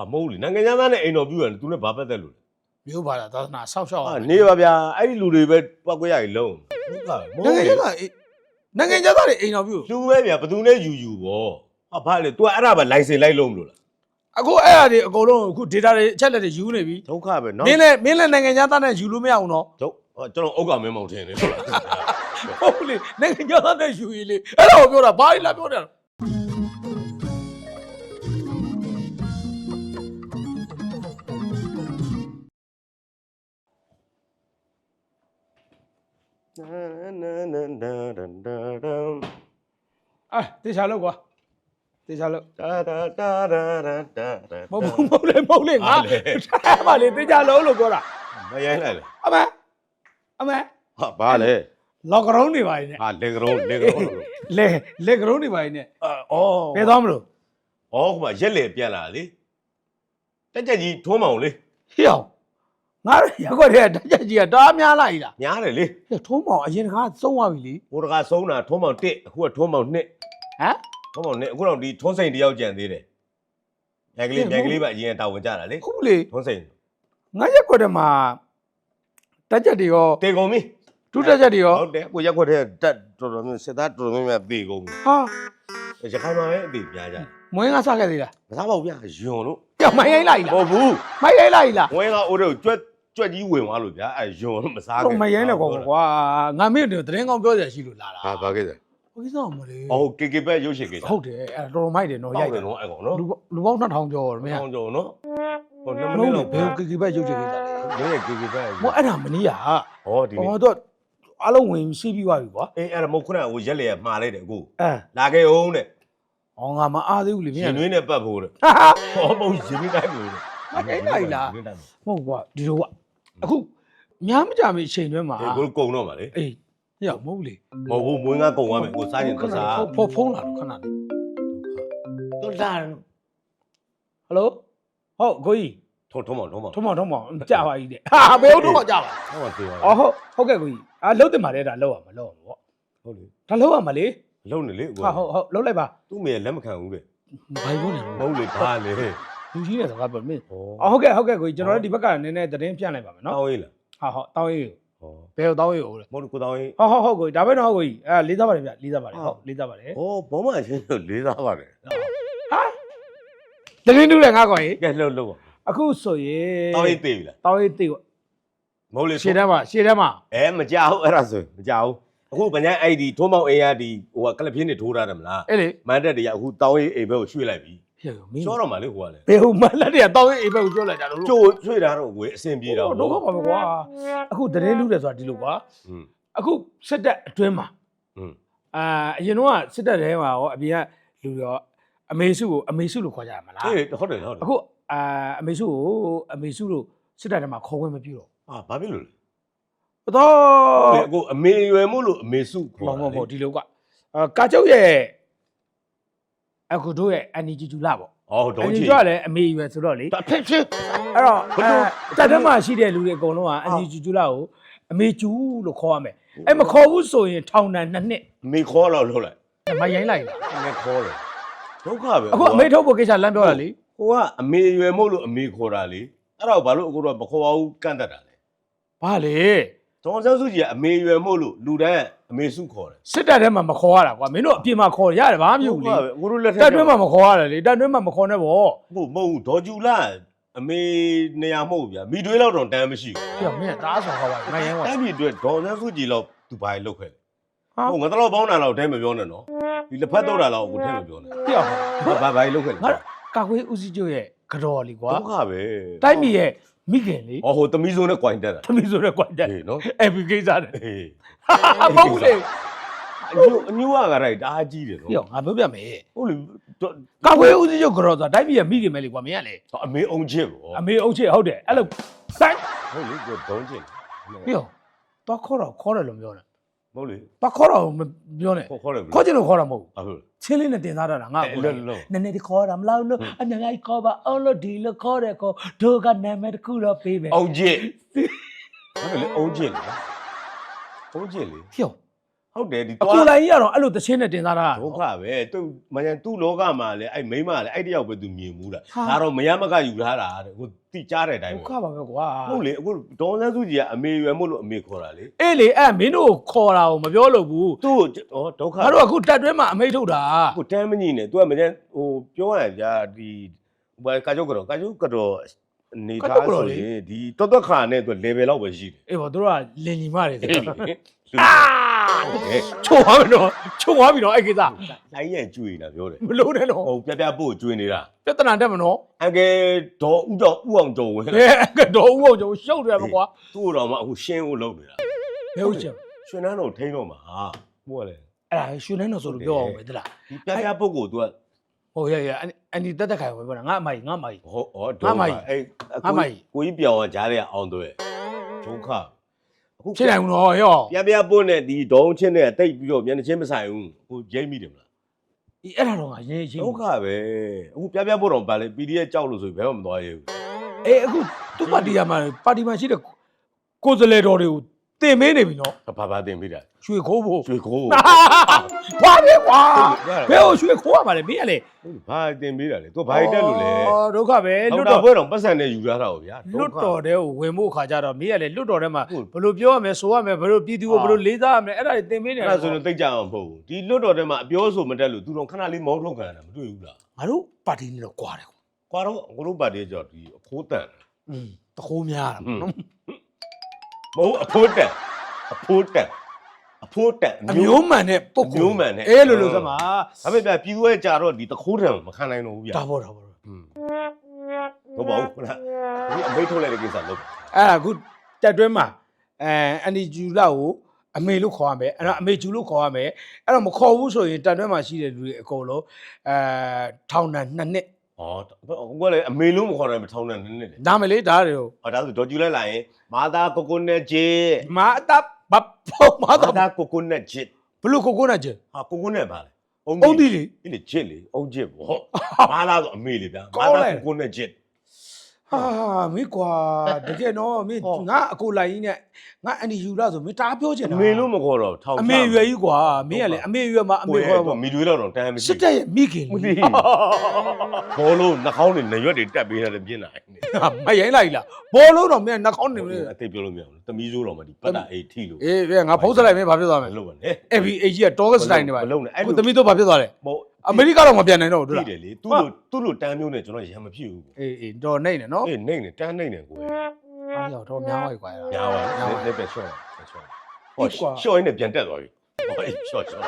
အမဟုတ်လေနိုင်ငံခြားသားနဲ့အိမ်တော်ပြူရတယ်သူနဲ့ဘာပတ်သက်လို့လဲမျိုးပါလားသာသနာဆောက်ရှောက်အာအောင်နေပါဗျာအဲ့ဒီလူတွေပဲပောက်ကြရည်လုံးဟုတ်ကဲ့မဟုတ်နိုင်ငံလေခြားသားအေးနိုင်ငံခြားသားတွေအိမ်တော်ပြုလူပဲဗျာဘသူနဲ့ယူယူပေါ့ဟာဘာလဲ तू အဲ့ဒါပဲလိုင်စင်လိုက်လုံးမလို့လားအခုအဲ့အရာတွေအကုန်လုံးအခု data တွေအချက်လက်တွေယူနေပြီဒုက္ခပဲနော်မင်းလည်းမင်းလည်းနိုင်ငံခြားသားနဲ့ယူလို့မရအောင်နော်ဒုက္ခကျွန်တော်ဥက္ကမင်းမောင်ထင်တယ်ဟုတ်လားဟုတ်လေနိုင်ငံခြားသားနဲ့ယူရင်လေအဲ့ဒါကိုပြောတာဘာလဲလာပြောတ အဲတေချာလို့ကွာတေချာလို့တာတာတာတာတာတာမဟုတ်ဘူးမဟုတ်လေမဟုတ်လေငါအဲ့ပါလေတေချာလို့လို့ပြောတာမရိုင်းလိုက်လေအမေအမေဟာဘာလဲလော့ကရုံးနေပါနေဟာလေကရုံးလေကရုံးလို့လေလေကရုံးနေပါနေအော်ဘယ်သွားမလို့ဩဟိုမှာရက်လေပြန်လာလေတက်ကြကြီးထုံးမအောင်လေဟေ့အောင် ငါရက်ွက်တဲ့တက်ချက်ကြီးကတားများလိုက်လားညားတယ်လေဟဲ့ထုံးမောင်အရင်ကသုံးသွားပြီလေဟိုတကဆုံးတာထုံးမောင်1အခုကထုံးမောင်2ဟမ်ထုံးမောင်2အခုတော့ဒီထုံးစိန်တယောက်ကြံသေးတယ်မြိုင်ကလေးမြိုင်ကလေးပဲအရင်တာဝန်ကြတာလေခုလေထုံးစိန်ငါရက်ွက်တဲ့မှာတက်ချက်တွေရောတေကုန်ပြီဒုတက်ချက်တွေရောဟုတ်တယ်ကိုရက်ခွက်တဲ့တက်တော်တော်များစစ်သားတော်တော်များများတေကုန်ပြီဟာရခိုင်မှာပဲအတေပြားကြတယ်မွေးငါစခဲ့သေးလားမစားပါဘူးဗျာယွန်လို့ ပြမိုင်းရိုင်းလိုက်လားဟုတ်ဘူးမိုင်းရိုင်းလိုက်လားဝင်းကအိုးတွေကိုကြွက်ကြွက်ကြီးဝင်သွားလို့ဗျာအဲယွန်လို့မစားတော့မရိုင်းလည်းကွာကွာငါမင်းတို့သတင်းကောင်းပြောရရှိလို့လာတာဟာဘာခဲ့တယ်ဘယ်စားမလဲအော်ကေကေပဲရုပ်ရှင်ကေတာဟုတ်တယ်အဲ့တော်တော်မိုက်တယ်နော်ရိုရိုက်က်တတယ်ယ်နော်အဲ့ကောင်နော်လူလူပေါင်း2000ကျော်တယ်မင်းအောင်ကြောနော်ဟိုနှစ်မမိနဟုတ်စ်လေလောက်ဘယ်ကကပဲရုပ်ချင်ကြတယ်မင်းရဲ့ကေကေပဲမဟုတ်အဲ့ဒါမနီးရဟောဒီနေ့ဟောတော့အလုံးဝင်စီးပြီးသွားပြီကွာအေးအဲ့ဒါမဟုတ်ခုနကဟိုရက်လေမှားလိုက်တယ်အခုအဲလာခဲ့အောင်တဲ့ ဟောငါမအားသေးဘူးလေမရင်းင်ကနွေးနဲ့ပတ်ဖို့တဲ့ဟာဟာဟောမဟုတ်ရင်နွေးတိုင်းလို့တဲ့မရိုင်းလိုက်လားမဟုတ်ကွာဒီလိုကအခုများမကြမီအချိန်တွင်းမှာအေးကိုကုံတော့မှာလေအေးညမဟုတ်လေမဟုတ်ဘူးမွေးငါကုံသွားမယ်ကိုစားရင်သစားဖုန်းဖုန်းလာတော့ခဏလေးတော့လာဟယ်လိုဟုတ်ကိုကြီးထုံထုံမောင်ထုံမောင်ထုံးမောင်ထုံးမောင်ကြာပါကြီးတဲ့ဟာဘယ်ဟုတ်တော့ကြာပါထုံမောင်သေးပါအော်ဟုတ်ဟုတ်ကဲ့ကိုကြီးအာလုံးတင်ပါလေဒါလောက်ရမှာလောက်ရမှာပေါ့ဟုတ်လေဒါလောက်ရမှာလေ လုံနေလေကိုဟာဟုတ်ဟုတ်လောက်လိုက်ပါသူ့မေလက်မခံဘူးတဲ့ဘိုင်ဘုန်းနေမဟုတ်လေဘာလေလူကြီးနဲ့စကားပြောမင်းဟောအော်ဟုတ်ကဲ့ဟုတ်ကဲ့ကိုကြီးကျွန်တော်တို့ဒီဘက်ကနည်းနည်းသတင်းပြလိုက်ပါမယ်နော်တောင်းရေးလားဟာဟုတ်တောင်းရေးဟောဘယ်ကိုတောင်းရေးကိုလဲမဟုတ်ကိုတောင်းရေးဟုတ်ဟုတ်ဟုတ်ကိုကြီးဒါပဲတော့ကိုကြီးအဲလေးစားပါတယ်ဗျလေးစားပါတယ်ဟုတ်လေးစားပါတယ်ဟောဘောမချင်းတို့လေးစားပါတယ်ဟာသတင်းတူးတယ်ငါကောင်ကြီးကဲလှုပ်လှုပ်ပါအခုဆိုရင်တောင်းရေးသေးပြီလားတောင်းရေးတေးပေါ့မဟုတ်လေရှေ့တန်းမှာရှေ့တန်းမှာအဲမကြောက်အဲ့ဒါဆိုမကြောက် အခုဗညာအဲ့ဒီထုံးမောင်အိမ်ရဒီဟိုကကလပ်ပြင်းနေထိုးထားတယ်မလားအဲ့လေမန်တက်တွေကအခုတောင်းရေးအိမ်ဘက်ကိုရွှေ့လိုက်ပြီပြောမင်းရှော့တော့မှလေဟိုကလည်းဘယ်ဟိုမလက်တွေကတောင်းရေးအိမ်ဘက်ကိုပြောလိုက်ကြလို့ကြိုရွှေ့တာတော့ဝယ်အဆင်ပြေတော့တော့ဘာမှမကွာအခုတရင်လူတယ်ဆိုတာဒီလိုကွာအခုစစ်တပ်အတွင်းမှာအာအရင်တော့စစ်တပ်ထဲမှာရောအပြင်ကလူရောအမေစုကိုအမေစုလို့ခေါ်ကြရမလားအေးဟုတ်တယ်ဟုတ်တယ်အခုအာအမေစုကိုအမေစုလို့စစ်တပ်ထဲမှာခေါ်ခွင့်မပြုတော့အာဘာဖြစ်လို့လဲ ဘူးတော့လေအခုအမေရွယ်မို့လို့အမေစုခေါ်မတာဟုတ်မဟုတ်ဒီလိုကွာအာကာကျုပ်ရဲ့အခုတို့ရဲ့အန်နီဂျီဂျူလာပေါ့ဟောအဒေါန်င်းနီချီဂျူကလည်းအမေရွယ်ဆိုတော့လေတာဖြစ်ဖြစ်အဲ့တော့ဘယ်လိုအဲတက်ထဲမှာရှိတဲ့လူတွေအကုန်လုံးကအန်နီဂျီဂျူလာကိုအမေကျူလို့ခေါ်ရမယ်အဲ့မခေါ်ဘူးဆိုရင်ထောင်ဒဏ်နှစ်နှစ်အမေခေါ်တော့လို့လိုက်မရိုင်းလိုက်လားအမေခေါ်တယ်ဒုက္ခပဲအခုအမေထုတ်ဖို့ကိစ္စလမ်းပြောတာလေဟိုကအမေရွယ်မို့လို့အမေခေါ်တာလေအဲ့တော့ဘာလို့အခုတော့မခေါ်ပါဘူးကန့်တတ်တာလဲဘာလေ ဒေါ်ဆန်းစုကြည်ကအမေရွယ်မို့လို့လူတိုင်းအမေစုခေါ်တယ်စစ်တပ်ထဲမှာမခေါ်ရတာကွာမင်းတို့အပြင်မှာခေါ်ရတယ်ဘာမှမဖြစ်ဘူးလေအခုတို့လက်ထက်တက်တွင်းမှာမခေါ်ရတယ်လေတက်တွင်းမှာမခေါ်နဲ့ဗောဟုတ်မဟုတ်ဘူးဒေါ်ကျူလာအမေနေရာမဟုတ်ဘူးဗျာမိတွေးလောက်တော့တန်းမရှိဘူးပြောမင်းကတားဆောင်ခေါ်ပါမရိုင်းကွာအဲ့ဒီအတွက်ဒေါ်ဆန်းစုကြည်လောက်သူဘာလုပ်ခဲ့လဲဟာဟုတ်ငါတော့ပေါင်းတာလောက်တဲမပြောနဲ့နော်ဒီလက်ဖက်တော့တာလောက်ကိုထဲမပြောနဲ့ပြောဘာဘာဘာလုပ်ခဲ့လဲငါကာကွယ်ဦးစီးချုပ်ရဲ့ကြော်လီကွာဒုက္ခပဲတိုက်ပြည်ရဲ့ မိခင်လေဟောဟိုသမီးစုံနဲ့ quite တက်တာသမီးဆိုတဲ့ကွာတက်ဟေးနော်အဲ့ဒီကိစ္စတဲ့ဟေးဟာမဟုတ်ဘူးလေအညူအညူကကတိုင်းတအားကြီးတယ်နော်ပြောငါပြောပြမယ်ဟုတ်လေကာကွယ်ဦးစီးချုပ်ကြော်ဆိုတာတိုက်ပြည်ရဲ့မိခင်ပဲလေကွာမင်းကလေအမေအောင်ချစ်ပေါ့အမေအုပ်ချစ်ဟုတ်တယ်အဲ့လိုတိုက်ဟုတ်လေကိုဒုံးချစ်ပြောတော့ခေါ်တော့ခေါ်တယ်လို့ပြောတယ် ဟုတ်လေတော့ခေါ်တော့မပြောနဲ့ခေါ်ခေါ်တယ်ခေါ်ချင်လို့ခေါ်တာမဟုတ်ဘူးဟုတ်ချင်းလေးနဲ့တင်သားတာငါ့ကိုလောလောနည်းနည်းဒီခေါ်တာမလားလို့အများကြီးခေါ်ပါအောင်လို့ဒီလိုခေါ်တယ်ကိုဒိုကနာမည်တစ်ခုတော့ပေးမယ်အောင်ချစ်ဟုတ်လေအောင်ချစ်လေအောင်ချစ်လေဖြော ဟုတ်တယ်ဒီအကိုလိုက်ကြီးကတော့အဲ့လိုတချင်းနဲ့တင်စားတာဒုက္ခပဲသူမညာသူ့လောကမှာလည်းအဲ့မိန်းမလည်းအဲ့တယောက်ပဲသူမြင်ဘူးလားဟာဒါတော့မရမကယူထားတာတဲ့ဟိုတိကြားတဲ့အတိုင်းဒုပဲက္ခပါပဲကွာဟုတ်လေအခုဒေါ်စန်းစုကြည်ကအမေရွယ်မို့လို့အမေခေါ်တာလေအေးလေအဲ့မင်းတို့ကိုခေါ်တာကိုမပြောလို့ဘူးသူ့ကိုဩဒုက္ခငါတို့အခုတက်တွင်းမှာအမိတ်ထုတ်တာကိုတမ်းမညီနဲ့ तू ကမကျန်ဟိုပြောရရင်ဗျာဒီဟိုကာကျုပ်ကတော့ကာကျုပ်ကတော့အနေထားဆိုရင်ဒီတော်တော်ခါနဲ့ तू level လောက်ပဲရှိတယ်အေးပေါ့တို့ကလင်ညီမတွေအေးလေအာလူ ချိုးသွားပြီတော့ချိုးသွားပြီတော့အဲ့ကိစ္စလိုင်းရဲ့ကျွေးနေတာပြောတယ်မလို့နဲ့တော့ဟိုပြပြပို့ကျွေးနေတာပြဿနာတက်မနော်အကယ်ဒေါ်ဥတော်ဥအောင်တော်ဝင်ဘယ်ကတော့ဦးအောင်ကျော်ရှုပ်တယ်မကွာသူ့တော်မှအခုရှင်းဖို့လုပ်နေတာဘယ်ဟုတ်ချင်ရွှေနန်းတော်ထိန်းတော့မှာဟိုကလေအဲ့ဒါရွှေနှန်းတော်ဆိုလို့ပြောအောင်ပဲတလားဒီပြပြပုတ်ကို तू ကဟိုရရအန်ဒီတက်တက်ခိုင်ဝင်ပြောတာငါအမကြီးငါအမကြီးဟောဩငါဒေါ်မမကြီးအဲ့ငါမကြီးကိုကြီးပြောင်းအောင်ကြားရအောင်တော့ဒုက္ခ အခုဖြစ်နိုင်ဘူးနော်ရောပြပြပုတ်နဲ့ဒီဒေါင်းချင်းနဲ့တိတ်ပြီးတော့မျက်နှာချင်းမဆိုင်ဘူးကိုရိမ့်မိတယ်မလားဒီအဲ့ဒါတော့ငါရင်းချင်းဒုက္ခပဲအခုပြပြပုတ်တော့ဗာလေ PDF ကြောက်လို့ဆိုပြီးဘယ်မှမသွားရဘူးအေးအခုသူ့ပါတီယာမှာပါတီမှာရှိတဲ့ကိုယ်စလဲတော်တွေကို တင်မင်းနေပြီနော် ဘာဘာတင်ပြီးတာ ရွှေခိုးဖို့ ရွှေကို ဘာလဲကွာဘယ်ကိုရွှေခိုးရမှာလဲမင်းကလေ ဘာတင်ပြီးတာလဲ तू ဘာတက်လို့လဲ အော်ဒုက္ခပဲ လွ လွ တ် တ် တော် တော် ဘွဲတော့ပတ်စံနဲ့ယူရတာကိုဗျာ လွတ်တော်တဲ့ကိုဝင်ဖို့ခါကြတော့မင်းကလေလွတ်တော်ထဲမှာ ဟုတ် ဘယ်လိုပြောရမလဲဆိုရမယ်ဘယ်လိုပြည်သူကို အာ ဘယ်လိုလေးစားရမလဲအဲ့ဒါတွေတင်မင်းနေ အဲ့ဒါဆိုရင်သိကြအောင်မဟုတ်ဘူးဒီလွတ်တော်ထဲမှာအပြောဆိုမတက်လို့ तू တော့ခဏလေးမောင်းထုတ်ခံရတာမတွေ့ဘူးလား ငါတို့ပါတီနဲ့တော့ကွာတယ်ကွာ ကွာတော့ငါတို့ပါတီကြောဒီအခိုးတန် อืมတခိုးများတာပေါ့နော် မဟုတ်အဖိုးတန်အဖိုးတန်အဖိုးတန်အမျိုးမှန်တဲ့ပုဂ္ဂိုလ်အမျိုးမှန်တဲ့အေးလို့လို့စမှာဒါပေမဲ့ဗျပြည်သူရဲ့ကြာတော့ဒီတခိုးတန်မခံနိုင်တော့ဘူးဗျာဒါပေါ့ဒါပေါ့อืมဟုတ်ပါဘူးဟုတ်လားဒီအမိတ်ထုတ်လိုက်တဲ့ကိစ္စလုပ်အဲ့ဒါအခုတက်တွင်းမှာအဲအန်ဒီဂျူလာကိုအမေလို့ခေါ်ရမယ်အဲ့တော့အမေဂျူလို့ခေါ်ရမယ်အဲ့တော့မခေါ်ဘူးဆိုရင်တက်တွင်းမှာရှိတဲ့လူတွေအကုန်လုံးအဲထောင်ဒဏ်နှစ်နှစ် ဩဟိုကလည်းအမေလုံးမခေါ်နိုင်မထောင်းတဲ့နည်းနည်းလေနားမလေးဒါတွေကိုဟောဒါဆိုဒေါ်ကျူလိုက်လာရင်မာသာကိုကိုနဲ့ဂျစ်မာအတပ်ဘဖို့မာမာတော့သာကိုကိုနဲ့ဂျစ်ဘလို့ကိုကိုနာကျဟာကိုကိုနဲ့ပါလေအုံအုံးသီးလေဒီလေဂျစ်လေအုံးဂျစ်ပေါ့မာလာဆိုအမေလေဗျာကောမာင်းသာလိုက်ကိုကိုနဲ့ဂျစ် ဟာမင်းကွာတကယ်တော့မင်းဟောငါအကိုလိုက်ကြီးနဲ့ငါအန်ဒီယူလာဆိုမင်းတအားပြောချင်အတာမေလုံးမခေါ်တော့ထောင်းအမေရွယ်ကြီးကွာမင်းကလည်းအမေရွယ်မှာအမေခေါ်တော့တော့မီတွေတော့တော့တန်းမရှိစစ်တပ်ရဲ့မိခင်မသိဘောလုံးနှာခေါင်းတွေနရွက်တွေတက်ပေးတယ်ပြင်းလာတယ်မရိုင်းလိုက်လားဘောလုံးတော့မင်းနှာခေါင်းနေမလို့အသိပြောလို့မရဘူးတမီးစိုးတော်မှာဒီပတ်တာအိတ်ထီလို့အေးပြငါဖုံးစလိုက်မင်းဘာဖြစ်သွားမမလဲလုပ်ပါနဲ့အဲ့ဒီအေကြီးကတောကစတိုင်းနေပါမလုပ်နဲ့အဲ့ကိုလိုသမီးတို့ဘာဖြစ်သွားလဲပေါ့ အမေရိကတော့မပြန်နိုင်တော့ဘူးတွေ့လား တယ်လေသူ့လိုသူ့လိုတန်းမျိုးနဲ့ကျွန်တော်ရံမဖြစ်ဘူးအေးအေးတော်နေနေနော်အေးနေနေတန်းနေနေကိုယ်အားရောက်တော့များပါကွာညာပါလက်လက်ပဲရှော့ရှော့ဟောရှော့ရင်းနဲ့ပြန်တက်သွားပြီဟောအေးရှော့ရှော့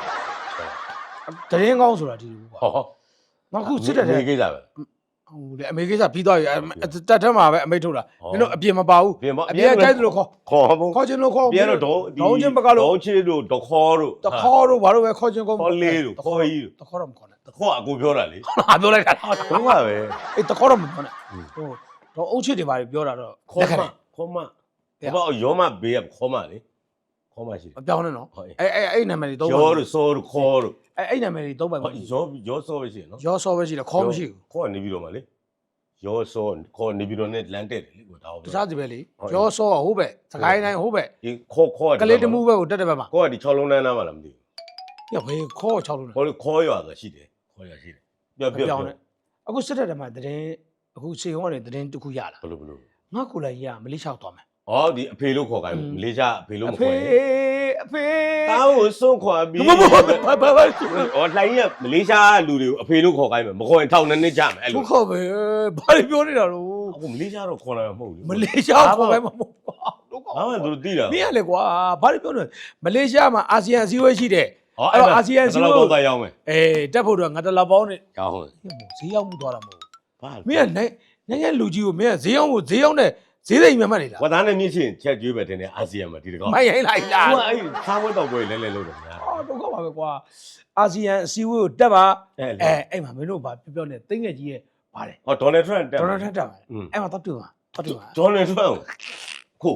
တရင်ကောင်းဆိုတာဒီလိုကွာဟောနောက်ခုစစ်တဲ့တဲ့ဒီကိစ္စပဲ ဟိုလေအမေကိစ္စပြီးသွားပြီတက်ထက်မှာပဲအမေထုတ်တာဟောမင်းတို့အပြင်မပါဘူးပြင်မအပြင်ကြိုက်သလိုခေါ်ခေါ်ဘုံခေါ်ချင်လို့ခေါ်ပြန်တော့ဒေါဒေါင်းချင်းဘက်ကလို့ဒေါင်းချစ်တို့ဒေါခေါ်တို့တခေါ်တို့ဘာလို့ပဲခေါ်ချင်ကုန်ခေါ်လေးတို့ခေါ်ကြီးတို့တခေါ်တော့မခေါ်နဲ့ခေါ်အကိုပြောတာလေဟာပြောလိုက်တာဘုံကပဲအေးတခေါ်တော့မခေါ်နဲ့อืมဟိုတော့အုတ်ချစ်တွေဘာတွေပြောတာတော့ခေါ်လက်ခံမတယ်ခေါ်မဘာရောမဘေးကခေါ်မလေခေါ်မရှိမပြောင်းနဲ့နော်ဟုတ်အေးအဲအဲအဲ့နာမည်တွေသုံးပါရောတို့စောတို့ခေါ်တို့ အဲအဲ့နာမည်တွေသုံးပါဟောရောရောစောပဲရှိရနော်ရောစောပဲရှိတယ်ခေါ်မရှိဘူးခေါ်နေပြီးတော့မလေရောစောခေါ်နေပြီးတော့နဲ့လမ်းတက်တယ်လေကိုဒါဟုတ်တခြားစီပဲလေဟုတ်ရောစောကဟိုးပဲစကိုင်းတိုင်းဟိုးပဲဒီခေါ်ခေါ်ကလေးတမှုပဲကိုတက်တဲ့ဘက်မှာခေါ်ကဒီ6လုံးတန်းသားမှလားမသိညဘေးခေါ်6လုံးဘူးခေါ်ခေါ်ရွာဆိုရှိတယ်ခေါ်ရွာရှိတယ်ပြောမပြောပြောပြောင်းနဲ့အခုစစ်တပ်ထဲမှာတရင်အခုစေုံကနေတရင်တစ်ခုရလာဘလို့ဘလို့ငါကိုလည်းရမလေးလျှောက်သွားမယ်ဩဒီအဖေလို့ခေါ်ခိုင်းမလေးရှားအဖေလို့မအခေါ်ဖေရင် အဖေတာကိုစွန့်ခွာပြီးဘာဘာဘာဘာဘာဘာဩလှိုင်းရမလေးရှားလူတွေကိုအဖေလို့ခေါ်ခိုင်းမယ်မခေါ်ရင်ထောင်နှစ်နှစ်ကြမယ်အဲ့ဘုလိုခေါ်ပဲဘာတွေပြောနေတာလို့အခုမလေးရှားတော့ခေါ်လာမှာမဟုတ်ဘူးမလေးရှားခေါ်ပဲမဟုတ်ဘူးလို့ခေါ်ဘာမှသူတို့သိတာမင်းကလေကွာဘာတွေပြောနေမလေးရှားမှာအာဆီယံအစည်းအဝေးရှိတယ်ဟောအဲ့တော့အာဆီယံစီးပွားရေးတော့ရောက်မယ်အေးတက်ဖို့တော့ငါတလာပေါင်းနဲ့ကောင်းဟုတ်ဈေးရောက်မှုသွားတာမဟုတ်ဘာဘူးမင်းကနိုင်နိုင်ငံလူကြီးကိုမင်းကဈေးရောက်မှုဈေးရောက်တဲ့ ဈေးသိမ်မှတ်နေလားဝတ်သားနဲ့မြင့်ချင်းချက်ကျွေးပဲတင်တယ်အာဆီယံမှာဒီတကောမိုက်ရိုင်းလိုက်လားဟိုကအဲ့စားဝတ်တော့ပွဲလဲလဲလို့တယ်များအော်ဒုက္ခပါပဲကွာအာဆီယံအစည်းအဝေးကိုတက်ပါအဲ့အဲအဲ့မှာမင်းတို့ဘာပြောပြောနေတိတ်ငယ်ကြီးရဲ့ပါတယ်ဟောဒေါ်နယ်ထရန့်တက်ဒေါ်နယ်ထရန့်တက်ပါอืมအဲ့မှာတော့တွေ့ပါတော့တွေ့ပါဒေါ်နယ်ထရန့်ကို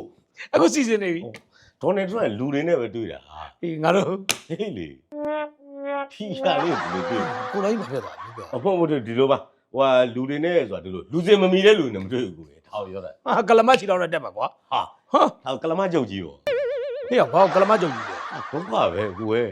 အခုစီစဉ်နေပြီဒေါ်နယ်ထရန့်လူတွေနဲ့ပဲတွေ့တာဟာအေးငါတို့ဟေးလေဖီရှာလေးဒီလိုတွေ့ကိုလိုင်းမှာဖြစ်သွားပြီပြောအဖို့မတွေ့ဒီလိုပါဟိုဟာလူတွေနဲ့ဆိုတာဒီလိုလူစင်မမီတဲ့လူတွေနဲ့မတွေ့ဘူးကို ထောက်ပြောတာဟာကလမတ်ချီတော့တက်ပါကွာဟာဟာထောက်ကလမကြုတ်ကြီးရောဟေ့ဘာကလမကြုံကြီးလဲဒုက္ခပဲကိုယ်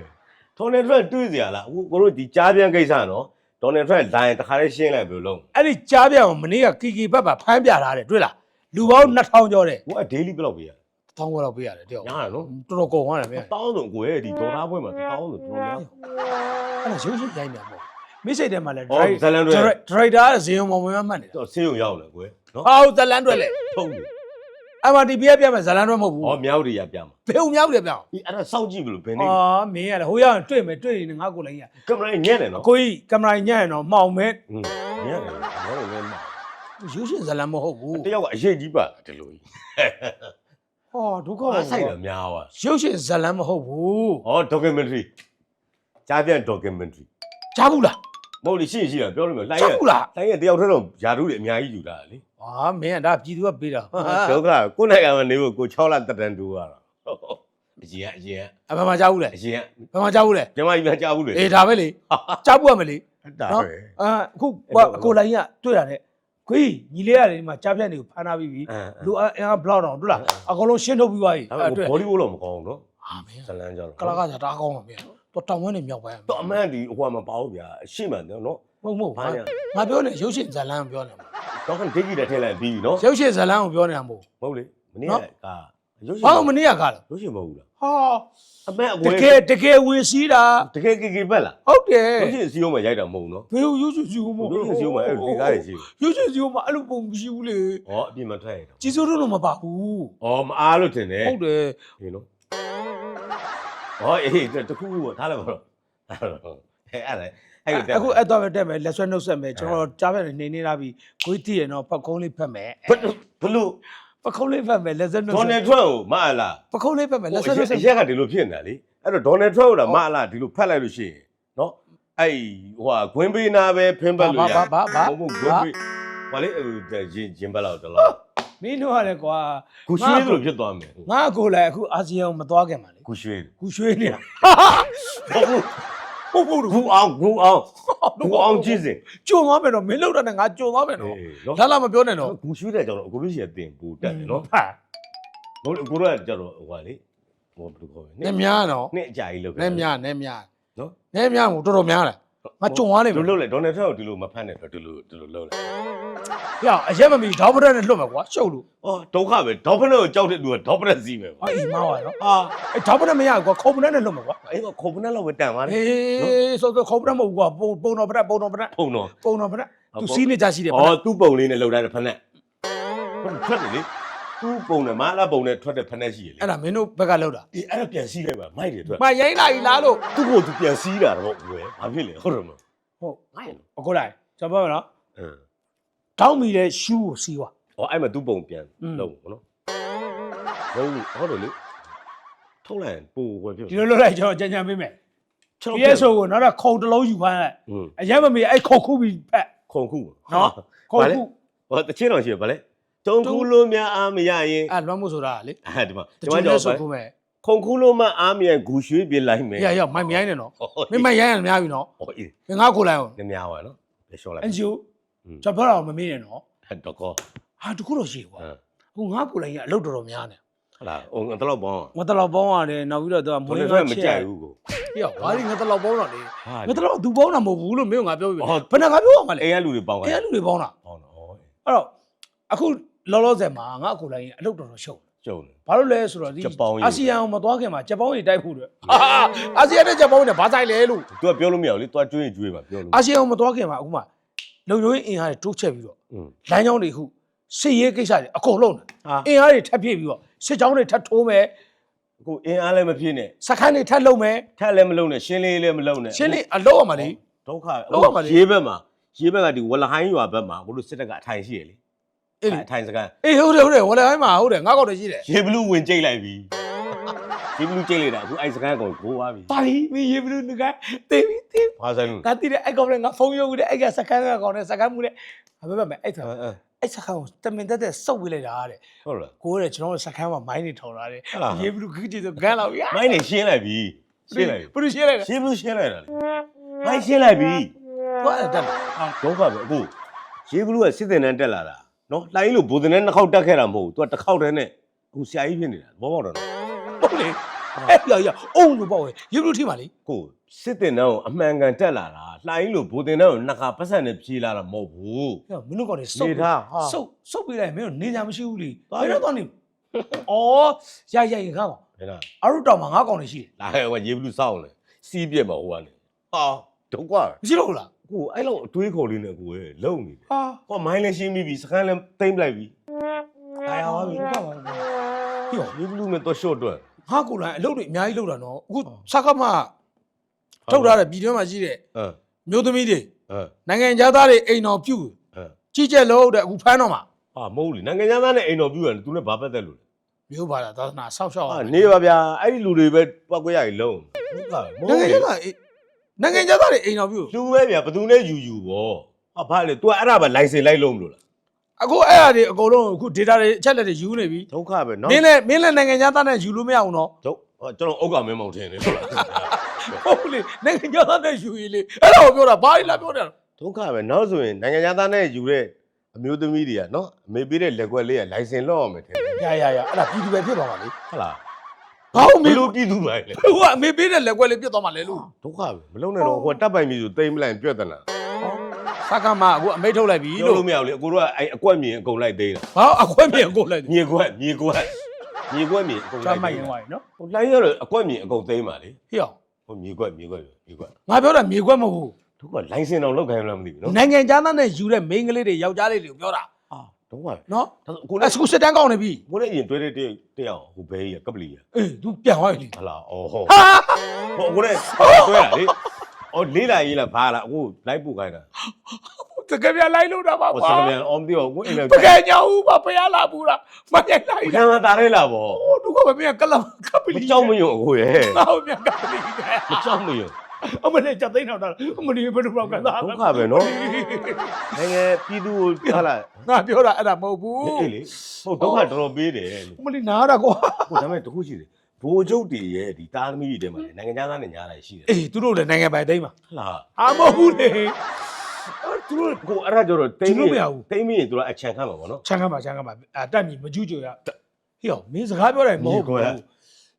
ဒေါ်နယ်ထရန့်တွေးစရာလားအခုကိုတို့ဒီကြားပြန်ကိစ္စနော်ဒေါ်နယ်ထရန့်လိုင်းတခါလေးရှင်းလိုက်ဘယ်လိုလုပ်အဲ့ဒီကြားပြအောင်မနေ့ကကီကီဘက်မှာဖမ်းပြထားတယ်တွေ့လားလူပေါင်း2000ကျော်တယ်ကိုက daily ဘယ်လောက်ပေးရလဲ1000ကျော်တော့ပေးရတယ်တဲ့ညားနော်တော်တော်ကုန်သွားတယ်မင်းတောင်းဆုံးကိုယ်ဒီဒေါ်လာပွဲမှာတောင်းဆုံးတော်များအဲ့ဒါရုပ်ရှင်ရိုင်းနေမှာမိစိတ်ထဲမှာလည်းဟောဇလန်တွေဒရိုက်တာဇေယုံမောင်ဝင်မှတ်နေတာတော့ဆင်းရုံရောက်တယ်ကိုယ် နော်ဟောဇလန်တွေလေထုတ်တယ် MRTP ကပြမယ်ဇလန်တွေမဟုတ်ဘူးဟောမြောက်တွေရပြမှာဘယ်ုံမြောက်တယ်ပြောင်းဒီအဲ့ဒါစောင့်ကြည့်ဘလို့ဘယ်နေအာမင်းရတယ်ဟိုရောက်ရင်တွေ့မယ်တွေ့ရင်ငါကိုလည်းရကင်မရာညံ့တယ်နော်ကိုကြီးကင်မရာညံ့ရင်တော့မှောင်မဲ့อืมညံ့တယ်ညံ့တယ်လည်းမရုပ်ရှင်ဇလန်မဟုတ်ဘူးတယောက်ကအရေးကြီးပါဒီလိုကြီးဟောဒုက္ခဟောဆိုင်တယ်များပါရုပ်ရှင်ဇလန်မဟုတ်ဘူးဟော documentary ကြားပြန် documentary ကြားဘူးလား မဟုတ်လေရှိရင်ရှိတာပြောလို့မလိုင်းကြားရဘူးလားလိုင်းရတယောက်တည်းတော့ယာရုတွေအများကြီးယူတာလေအာမင်းကဒါပြည်သူကပေးတာဒုက္ခကိုနိုင်ကမနေဖို့ကို6လတက်တန်တူရတာအရင်အရင်အမှန်မှကြားဘူးလေအရင်ဘယ်မှာကြားဘူးလဲကျမကြီးပြန်ကြားဘူးလေအေးဒါပဲလေကြားဘူးရမလေဒါနော်ပဲအာအခုအကိုလိုင်းကတွေ့တာနဲ့ခွေးညီလေးရတယ်ဒီမှာကြားပြတ်နေကိုဖမ်းထားပြီးပြီအဲလူအင်အားဘလောက်တော့တွေ့လားအကုန်လုံးရှင်းထုတ်ပြီးသွားပြီဒါအဲ့ပေတွေ့မဲ့ body ဘိုးတော့မကောင်းဘူးနော်အာမင်းဇလန်းကြတော့ကလာကစားတာကောင်းပါဗျာ တော့တောင်ဝင်းနေမြောက်ပိုင်းတော့အမှန်ဒီဟိုမှာမပေါဘူးဗျာအရှိမှန်တယ်နော်မဟုတ်မဟုတ်ဘာညာငါပြောနေရုပ်ရှင်ဇလန်ကိုပြောနေမှာတော့ခဒိတ်ကြီးတက်ထည့်လိုက်ပြီးနော်ရုပ်ရှင်ဇလန်ကိုပြောနေတာမဟုတ်မဟုတ်လေမနေ့ကကရုပ်ရှင်ဘာလို့မနေ့ကကားလဲရုပ်ရှင်မဟုတ်ဘူးလားဟာအမှန်အတကွယ်ကယ်တကယ်ဝင်စီးတာတကယ်ကေကေပက်လားဟုတ်တယ်ရုပ်ရှင်စီယုံမှာရိုက်တာမဟုတ်ဘူးနော်ဘယ်လိုရုပ်ရှင်စီကိုမရုပ်ရှင်စီယုံမှာအဲ့ဒီကားတွေရှိတယ်ရုပ်ရှင်စီကိုမအဲ့လိုပုံမရှိဘူးလေဟောအပြင်မှာထွက်ရတော့ကြီးစိုးတို့တော့မပါဘူးဩမအားလို့ထင်တယ်ဟုတ်တယ်ဟေးနော် ဟောအေးတခုခုထားလိုက်ပါတော့အဲ့ဒါအဲ့ဒါအခုအဲ့တော့ပဲတက်မယ်လက်ဆွဲနှုတ်ဆက်မယ်ကျွန်တော်ကြားပြနေနေနေတာပြီကိုကြီးတည်ရတော့ပကုံးလေးဖက်မယ်ဘလို့ပကုံးလေးဖက်မယ်လက်ဆွဲနှုတ်ဒေါ်ဆက်နယ်ထရန့်ကိုမအလားပကုံးလေးဖက်မယ်လက်ဟိုဆွဲနှုတ်ဆက်အရက်ကဒီလိုဖြစ်နေတာလေအဲ့တော့ဒေါ်နယ်ထရန့်ကိုတော့မအလားဒီလိုဖတ်လိုက်လို့ရှိရင်နော်အဲ့ဟိုဟာဂွင်းပေးနာပဲဖင်းပတ်လို့ရဘာဘာဘာဟုတ်ဂွင်းပေးဘာလဲရင်ရင်ဘက်လောက်တလား မင်းတို့ကလည်းကွာဂူရွှေလိုဖြစ်သွားမယ်ငါအကိုလည်းအခုအာဆီယံမသွားခင်ပါလေဂူရွှေကူရွှေးနေတာဟုတ်ဘူးဟုတ်ဘူးဂူအောင်ဂူအောင်ဂူအောင်ကြည့်စင်ကြုံသွားမယ်တော့မင်းလောက်တာနဲ့ငါကြုံသွားမယ်နော်အေးနော်လာလာမပြောနဲ့နော်ဂူရွှေတဲ့ကြောင့်အကိုတို့ရှိရတင်ပူတက်တယ်နော်ဟာဟုတ်အကိုတို့ကကြတော့ဟိုဟာလေဟိုဘယ်လိုခေါ်လဲနည်းများနော်နှစ်အကြာကြီးလောက်နည်းများနည်းများနော်နည်းများကိုတော်တော်များတယ် ငါကြုံသွားနေပြီဒီလိုလုပ်လေဒေါ်နယ်ထရန့်ကိုဒီလိုမဖတ်နဲ့တော့ဒီလိုဒီလိုလုပ်လေပြအရက်မမီဒေါပရက်နဲ့လွတ်မယ်ကွာရှုပ်လို့အော်ဒုက္ခပဲဒေါဖနကိုကြောက်တဲ့လူကဒေါဖနစီးပဲဟာအိမ်မောင်းရနော်ဟာအဲဒေါပရက်မရဘူးကွာခုံပရက်နဲ့လွတ်မယ်ကွာအဲ့ကခုံဖနလောက်ပဲတန်ပါလေအေးဆိုတော့ခုံပရက်မဟုတ်ဘူးကွာပုံပုံတော်ပရက်ပုံတော်ပရက်ဖုံတော့ပုံတော်ပရက်ဟုတ်သူပုံစီးနေကြရှိတယ်ပအော်ရက်သူ့ပုံလေးနဲ့လှုပ်ထားတဲ့ဖနက်ဟုတ်ထွက်တယ်လေ သူ့ပုံနဲ့မအားပုံနဲ့ထွက်တဲ့ဖက်နဲ့ရှိရလေအဲ့ဒါမင်းတို့ဘက်ကလောက်တာအေးအဲ့ဒါပြန်စီးခဲ့ပါမိုက်တယ်ထွက်မရိုင်းလာကြီးလားလို့သူ့ကိုသူပြန်စီးတာတော့ဘယ်ဘာဖြစ်လဲဟုတ်တယ်မဟုတ်ဟုတ်မိုက်တယ်အကိုလိုက်ကျွန်တော်ပြောမယ်နော်အင်းတောင်းမိတဲ့ရှူးကိုစီးွားဟောအဲ့မှာသူ့ပုံပြန်လုံးဘောနော်လုံးဟုတ်တယ်လေထုတ်လိုက်ပိုဝင်ဖြစ်ဒီလိုလုပ်လိုက်ကျွန်တော်ကြံကြံပေးမယ်ကျွန်တော်ပြဲဆိုကိုနောက်တော့ခုံတစ်လုံးယူဖမ်းလိုက်အရင်မမေအဲ့ခုံခုပြီးဖက်ခုံခုနော်ခုံခုဟောတချင်းတော်ရှိရဗလဲ တုံခုလို့များအားမရရင်အဲ့လွမ်းမှုဆိုတာလေအဲဒီမှာတဒီချို့မှာလဲကြောဆိုက်ခုမဲ့ခုံခုလို့မအားမရဂူရွှေပြလိုက်မယ်ရရမိုင်မြိုင်းနေနော်ဟုတ်မင်းမရိုင်းရများပြီနော်ဟောအေးမင်းငါကိုလိုက်အောင်နည်းများပါနော်လေရှော့လိုက်အန်ဂျီယိုอืมကျွန်တော်ပြောတာမမေးနဲ့နော်ဟတ်တော့ကောဟာတခုတော့ရှိကွာဟမ်အခုငါကိုလိုက်ရအလုပ်တော်တော်များနေဟလာဟိုငါတော့ဘောင်းငါတလောက်ပေါင်းရတယ်နောက်ပြီးတော့သူကမဘွေးယ်ကားနဲ့မချက်ကြိုက်ဘူးကိုပြဘာလို့ငါတလောက်ပေါင်းတာလဲဟာငါတလောက်သူပေါင်းတာမဟုတ်ဘူးလို့မင်းကငါပြောပြီဟောဘယ်နှခါပြောရမှာလဲအိမ်ကလူတွေပေါင်းအဲ့လူတွေပေါင်းတာပေါင်းတော့ဟောအဲ့တော့အခု လောလောဆယ်မှာငါကိုလိုက်ရင်အလုပ်တော်တော်ရှုပ်ကျုံတယ် ဘာလို့လဲဆိုတော့ဒီဂျပန်ကြီး အာဆီယံကိုမသွားခင်မှာဂျပန်ကြီးတိုက်ဖို့တယ်ဟာအာဆီယံနဲ့ဂျပန်နဲ့ဘာဆိုင်လဲလို့သူကပြောလို့မရဘူးလေတွားကျွေးရင်ကျွေးပါပြောလို့အာဆီယံကိုမသွားခင်မှာအခုမှလုံခြုံရေးအင်အားတွေတိုးချက်ပြီးတော့อืมလမ်းကြောင်းတွေခုစစ်ရေးကိစ္စတွေအကုန်လုံးတယ်ဟာအင်အားတွေထပ်ပြည့်ပြီးတော့စစ်ကြောင်းတွေထပ်ထိုးမယ်အခုအင်းအားလည်းမဖြစ်နဲ့စခန်းတွေထပ်လုံမယ်ထက်လည်းမလုံးနဲ့ရှင်းလေးလည်းမလုံးနဲ့ရှင်းလေးအလုံးရမှာလေ ဒုက္ခလုံးဝမလေးရေးဘက်မှာရေးဘက်ကဒီဝလဟိုင်းရွာဘက်မှာဘလို့စစ်တပ်ကအထိုင်ရှိရလေ အေးလေအထိုင်စကန်အေးဟုတ်တယ်ဟုတ်တယ်ဝယ်လိုက်မှာဟုတ်တယ်ငါကောက်တယ်ရှိတယ်ရေဘလူးဝင်ကြိတ်လိုက်ပြီရေဘလူးကြိတ်လိုက်တာအခုအိုက်စကန်ကောင်ကိုသွားပြီပါပြီမင်းရေဘလူးငါတေးပြီတေးဘာဆိုင်လို့ငါတည်တယ်အဲ့ကောင်လည်းငါဖုန်းရုပ်ဦးတယ်အဲ့ကစခန်းကကောင်နဲ့စခန်းမှုနဲ့အမေပဲမယ်အဲ့ဆိုအဲအဲအဲ့စခန်းကိုတမင်တက်တက်စုပ်ဝေးလိုက်တာတဲ့ဟုတ်လား ကိုတဲ့ကျွန်တော်တို့စခန်းမှာမိုင်းနေထော်လာတယ်ဟုတ်လား ရေဘလူးခစ်ကြည့်ဆိုဂန်းလောက်ရမိုင်းနေရှင်းလိုက်ပြီရှင်းလိုက်ပြီဘလူးရှင်းလိုက်တယ်ရှင်းဘလူးရှင်းလိုက်တာလေမိုင်းရှင်းလိုက်ပြီသွားတယ်တက်လာဟာဒုက္ခပဲအခုရေဘလူးကစစ်တင်တန်းတက်လာတာ နော်လှိုင်းလို့ဘိုးတင်နဲ့နှစ်ခေါက်တက်ခဲ့တာမဟုတ်ဘူးသူကတစ်ခေါက်တည်းနဲ့အခုဆရာကြီးဖြစ်နေတာဘောပေါက်တော့နော်ဟုတ်လေအဲ့ပြရအုံလို့ပေါ့ဝဲရေဘူးထိပါလေကိုစစ်တင်တန်းကိုအမှန်ကန်တက်လာတာလှိုင်းလို့ဘူတင်တန်းကိုနှစ်ခါပတ်စံနဲ့ပြေးလာတာမဟုတ်ဘူးဟဲ့မင်းတို့ကောင်နေစုပ်နေထားဟာ စုပ်စုပ်ပြလိုက်မင်းတို့နေကြမရှိဘူးလေသွားမင်းပြီတို့ကောင်နေဩရရရခါကောင်ဟဲ့လားအရုတောင်မှာငါးကောင်နေရှိတယ်လာဟဲ့ဟိုကရေဘလူးစောင်းလေစီးပြက်မှာဟိုကနေဟာဒုက္ခမရှိတော့ဘူးလား ကိုအဲ့လောက်အတွေးခေါ်လေးနဲ့ကိုရဲ့လုံနေတယ်ဟာဟောမိုင်းလည်းရှင်းပြီးပြီစကန်လည်းတိမ့်ပလိုက်ပြီအာရပါပြီဟုတ်ပါပါဟေ့ရေဘလူးနဲ့တော့ short တော့ငါကိုယ်လိုင်းအလုပ်တွေအများကြီးလုပ်တာနော်အခုစကားမထုတ်ထားတဲ့ပြည်တွင်းမှာရှိတဲ့အမ်မျိုးသမီးတွေအမ်နိုင်ငံခြားသားတွေအိမ်တော်ပြုတ်အမ်ကြီးကျက်လို့တဲ့အခုဖမ်းတော့မှာဟာမဟုတ်လေနိုင်ငံခြားသားနဲ့အိမ်တော်ပြူရတယ်သူနဲ့ဘာပတ်သက်လို့လဲမျိုးပါလားသာသနာဆောက်ရှောက်ဟာအောင်နေပါဗျာအဲ့ဒီလူတွေပဲပောက်ကြရည်လုံးဒုက္ခပဲမဟုတ်နိုင်ငံလေခြားသားအိမ် နိုင်ငံခြားသားတွေအိမ်တော်ပြုတ်လူပဲဗျာဘသူနဲ့ယူယူပေါ့ဟာဘာလဲ तू အဲ့ဒါပဲလိုင်စင်လိုက်လုံးမလို့လားအခုအဲ့အရာတွေအကုန်လုံးအခု data တွေအချက်လက်တွေယူနေပြီဒုက္ခပဲနော်မင်းလည်းမင်းလည်းနိုင်ငံခြားသားနဲ့ယူလို့မရအောင်နော်ဒုက္ခကျွန်တော်ဥက္ကမင်းမောင်ထင်တယ်ဟုတ်လားဟုတ်လေနိုင်ငံခြားသားနဲ့ယူရင်လေအဲ့ဒါကိုပြောတာဘာလဲလာပြောတာဒုက္ခပဲနောက်ဆိုရင်နိုင်ငံသားနဲ့ယူတဲ့အမျိုးသမီးတွေကနော်အမေပေးတဲ့လက်ကွက်လေးကလိုင်စင်လောက်အောင်မယ်ထင်တယ်ရရရအဲ့ဒါပြည်သူပဲဖြစ်သွားပါလေဟုတ်လား ဘာလို့ဘမယ်င်းလိုပြည်သူပါလဲဟိုကအမေပေးတဲ့လက်ကွက်လေးပြတ်သွားမှလဲလို့ဒုက္ခပဲမလုံးနဲ့တော့ဟိုကတပ်ပိုင်ပြီဆိုတိမ်မလိုက်ပြတ်တနာစကားမအခုအမိတ်ထုတ်လိုက်ပြီပြောလို့လို့မရဘူးလေအကိုတို့ကအဲ့အကွက်မြင်အကုန်လိုက်သိမ်းတာဘာအခွင့်မြင်ကိုလိုက်တယ်မြေကွက်မြေကွက်မြေကွက်မြင်အကုန်ချလိုက်မ်းမိုက်သိရင်မ်းဝိုင်းနော်ဟိုလိုင်းရတော့အကွက်မြင်အကုန်သိမ်းပါလေဟေ့အောင်ဟိုမြေကွက်မြေကွက်မြေကွက်ငါပြောတာမြေခွက်မဟုတ်ဒုက္ခလိုင်စင်တော့လောက်ခိုင်းလားမသိဘူးဘူးနော်နိုင်ငံခြားသားနဲ့ယူတဲ့မိန်းကလေးတွေယောက်ျားလေးတွေကိုပြောတာ အာဒုက္ခပဲနော်ဒါဆိုကိုအဲ့လည်းစကူစစ်တန်းကောင်းနေပြီကိုလည်းအရင်တွေ့တဲ့တဲ့တဲ့အောင်ဟိုဘဲကြီးကကပလီကအေး तू ပြန်သွားပြီလေဟလာအော်ဟောဟာဟိုကိုလည်းတွေ့ရလေအော်လေးလာရေးလားဘာလားအခုလိုက်ပို့ခိုင်းတာတကယ်ပြန်လိုက်လို့တာပါဟိုကွာစကမြန်အော်မသိဘူးကိုအိမ်လည်းပကဲညာဦးပါဖရလာဘူးလားမရိုက်လိုက်ခံမတားရဲလားဗောဟိုဒုက္ခပဲမြန်ကလမ်ကပမလီကြောက်မယုံအခုရဲ့ငါ့ကိုမြန်ကပလီမကြောက်မယုံ အမလေးချက်သိမ်းတော့တာအမလေးဘယ်လိုပြောကစားဒုက္ခပဲနော်နိုင်ငံပြည်သူကိုဟာလားငါပြောတာအဲ့ဒါမဟုတ်ဘူးအေးလေဟုတ်ဒုက္ခတော်တော်ပေးတယ်လို့အမလေးနားတာကွာဟိုဒါပေမဲ့တခုရှိတယ်ဘိုးချုပ်တည်ရဲ့ဒီတာသမီးတွေထဲမှာလေနိုင်ငံသားနဲ့ညားတာရှိတယ်အေးသူတို့လည်းနိုင်ငံပိုင်သိမ်းပါဟလားအာမဟုတ်ဘူးလေအဲ့သူတို့ကိုအဲ့ဒါကြတော့တိမ့်ကျင်းလို့မရဘူးတိမ့်မိရင်သူတို့အချန်ခတ်မှာဗောနော်ချမ်းကမ်းပါချမ်းကမ်းပါအတက်မြီမကြည့်ကြရဟေ့ရောမင်းစကားပြောတယ်မဟုတ်ဘူးညီကိုရ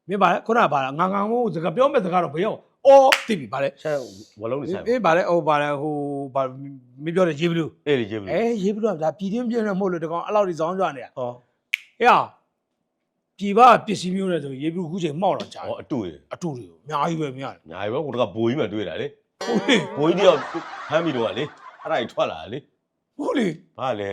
မင်းပါလေခုနကပါလားငါငါငိုးစကားပြောမဲ့စကားတော့ဘယ်ရောက် အော်သိပြီပါလေချန်ဝလုံးနေဆိုင်မင်းပါလေဟိုပါလေဟိုပါမင်းပြောတယ်ရေးဘလူးအေးလေကျေးဘူးအဲရေးဘလူးကဒါပြည်တင်းပြင်းနေမဟုတ်လို့တကောင်အဲ့လောက်ဒီစောင်းကြနေတာဟောဟေ့ပြည်ပပစ္စည်းမျိုးနဲ့ဆိုရေးဘလူးခုချိန်မှောက်တော့ကြာဟောအတူရအတူတူအများကြီးပဲမင်းရတယ်ညာရွယ်ဟိုတကဘိုးကြီးမှတွေ့တာလေဟုတ်လေဘိုးကြီးတယောက်ဟမ်းပြီးတော့ကလေအဲ့ဒါကြီးထွက်လာတာလေဟုတ်လေဘာလဲ